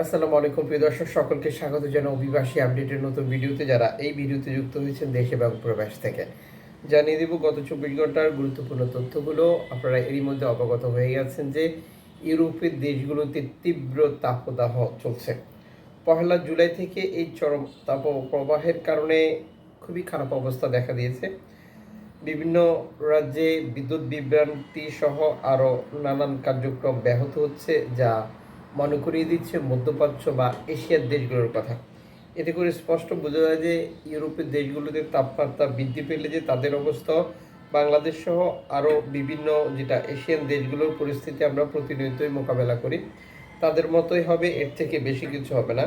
আসসালামু আলাইকুম, প্রিয় দর্শক, সকলকে স্বাগত জানাই অভিবাসী আপডেটের নতুন ভিডিওতে। যারা এই ভিডিওতে যুক্ত হয়েছেন দেশ এবং প্রবাস থেকে, জানিয়ে দেব গত চব্বিশ ঘণ্টার গুরুত্বপূর্ণ তথ্যগুলো। আপনারা এরই মধ্যে অবগত হয়ে গেছেন যে, ইউরোপের দেশগুলোতে তীব্র তাপদাহ চলছে। পহেলা জুলাই থেকে এই চরম তাপপ্রবাহের কারণে খুবই খারাপ অবস্থা দেখা দিয়েছে। বিভিন্ন রাজ্যে বিদ্যুৎ বিভ্রান্তি সহ আরও নানান কার্যক্রম ব্যাহত হচ্ছে, যা মনে করিয়ে দিচ্ছে মধ্যপ্রাচ্য বা এশিয়ার দেশগুলোর কথা। এতে করে স্পষ্ট বোঝা যায় যে ইউরোপের দেশগুলোতে তাপমাত্রা বৃদ্ধি পেলে যে তাদের অবস্থা, বাংলাদেশ সহ আরও বিভিন্ন যেটা এশিয়ান দেশগুলোর পরিস্থিতি আমরা প্রতিনিয়তই মোকাবেলা করি, তাদের মতোই হবে, এর থেকে বেশি কিছু হবে না।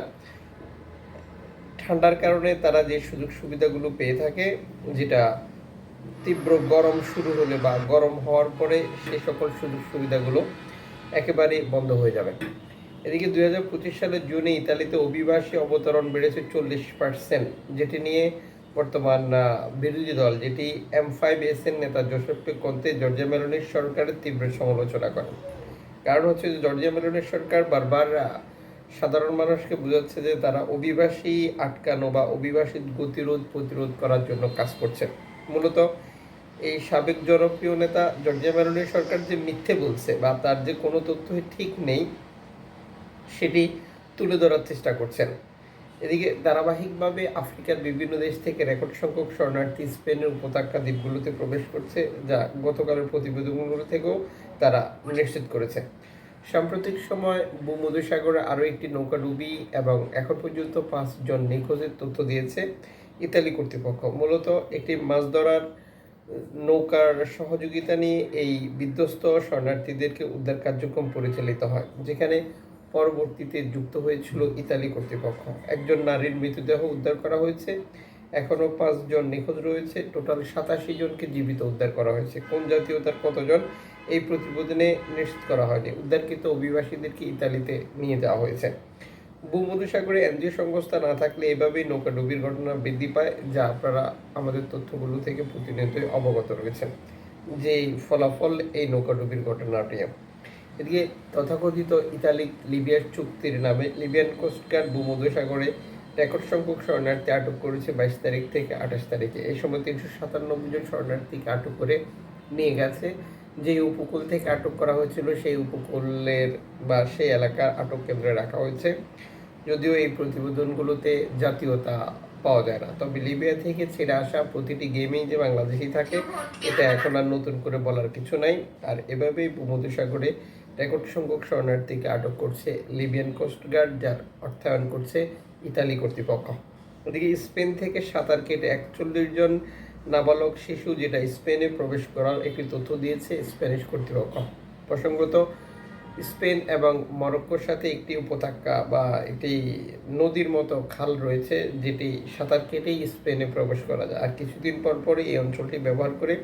ঠান্ডার কারণে তারা যে সুযোগ সুবিধাগুলো পেয়ে থাকে, যেটা তীব্র গরম শুরু হলে বা গরম হওয়ার পরে সেই সকল সুযোগ সুবিধাগুলো একেবারে বন্ধ হয়ে যাবে। এদিকে দুই হাজার পঁচিশ সালের জুনে ইতালিতে অভিবাসী অবতরণ বেড়েছে চল্লিশ পার্সেন্ট যেটি নিয়ে বর্তমান বিরোধী দল, যেটি এম ফাইভ এস এর নেতা জোসেফে কন্তে জর্জিয়া মেলোনির সরকারের তীব্র সমালোচনা করেন। কারণ হচ্ছে যে জর্জিয়া মেলোনির সরকার বারবার সাধারণ মানুষকে বোঝাচ্ছে যে তারা অভিবাসী আটকানো বা অভিবাসী গতিরোধ প্রতিরোধ করার জন্য কাজ করছে। মূলত এই সাবেক জনপ্রিয় নেতা জর্জিয়া মেলোনির সরকার যে মিথ্যে বলছে বা তার যে কোনো তথ্যই ঠিক নেই সেটি তুলে ধরার চেষ্টা করছেন। এদিকে ধারাবাহিকভাবে আফ্রিকার বিভিন্ন দেশ থেকে রেকর্ড সংখ্যক শরণার্থী স্পেনের উপত্যকা দ্বীপগুলোতে প্রবেশ করছে, যা গতকালের প্রতিবেদনগুলো থেকেও তারা নিশ্চিত করেছে। সাম্প্রতিক সময় ভূমধ্যসাগরে আরও একটি নৌকাডুবি এবং এখন পর্যন্ত পাঁচজন নিখোঁজের তথ্য দিয়েছে ইতালি কর্তৃপক্ষ। মূলত একটি মাছ ধরার নৌকার সহযোগিতা নিয়ে এই বিধ্বস্ত শরণার্থীদেরকে উদ্ধার কার্যক্রম পরিচালিত হয়, যেখানে পরবর্তীতে যুক্ত হয়েছিল ইতালি কর্তৃপক্ষ। একজন নারীর মৃতদেহ উদ্ধার করা হয়েছে। এখনও পাঁচজন নিখোঁজ রয়েছে। টোটাল সাতাশি জনকে জীবিত উদ্ধার করা হয়েছে। কোন জাতীয়তার কতজন, এই প্রতিবেদনে নিশ্চিত করা হয়নি। উদ্ধারকৃত অভিবাসীদেরকে ইতালিতে নিয়ে যাওয়া হয়েছে। ভূমধ্যসাগরে এনজিও সংস্থা না থাকলে এভাবেই নৌকাডুবির ঘটনা বৃদ্ধি পায়, যা আপনারা আমাদের তথ্যগুলো থেকে প্রতিনিয়তই অবগত রয়েছেন। যে ফলাফল এই নৌকাডুবির ঘটনাটি এদিকে তথাকথিত ইতালি লিবিয়ার চুক্তির নামে লিবিয়ান কোস্টগার্ড ভূমধ্যসাগরে রেকর্ড সংখ্যক শরণার্থী আটক করেছে বাইশ তারিখ থেকে আঠাশ তারিখে। এই সময় তিনশো সাতানব্বই জন শরণার্থীকে আটক করে নিয়ে গেছে। যে উপকূল থেকে আটক করা হয়েছিল, সেই উপকূলের বা সেই এলাকার আটক কেন্দ্রে রাখা হয়েছে। যদিও এই প্রতিবেদনগুলোতে জাতীয়তা পাওয়া যায় না। তবে লিবিয়া থেকে ছেড়ে আসা প্রতিটি গেমেই যে বাংলাদেশি থাকে, এটা এখন আর নতুন করে বলার কিছু নাই। আর এভাবেই ভূমধ্যসাগরে রেকর্ড সংখ্যক শরণার্থীকে আটক করছে লিবিয়ান কোস্টগার্ড যার অর্থায়ন করছে ইতালি কর্তৃপক্ষ। ওদিকে স্পেন থেকে সাঁতার কেটে একচল্লিশ জন নাবালক শিশু, যেটা স্পেনে প্রবেশ করার একটি তথ্য দিয়েছে স্প্যানিশ কর্তৃপক্ষ। প্রসঙ্গত, স্পেন এবং মরক্কোর সাথে একটি উপত্যকা বা একটি নদীর মতো খাল রয়েছে, যেটি সাঁতার কেটেই স্পেনে প্রবেশ করা যায়। আর কিছুদিন পর পরই এই অঞ্চলটি ব্যবহার করে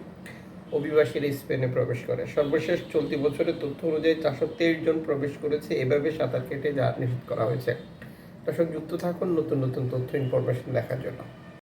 অভিবাসীরা স্পেনে প্রবেশ করে। সর্বশেষ চলতি বছরের তথ্য অনুযায়ী চারশো তেইশ জন প্রবেশ করেছে। এভাবে সাঁতার কেটে যা নিষেধ করা হয়েছে। দর্শক, যুক্ত থাকুন নতুন নতুন তথ্য ইনফরমেশন দেখার জন্য।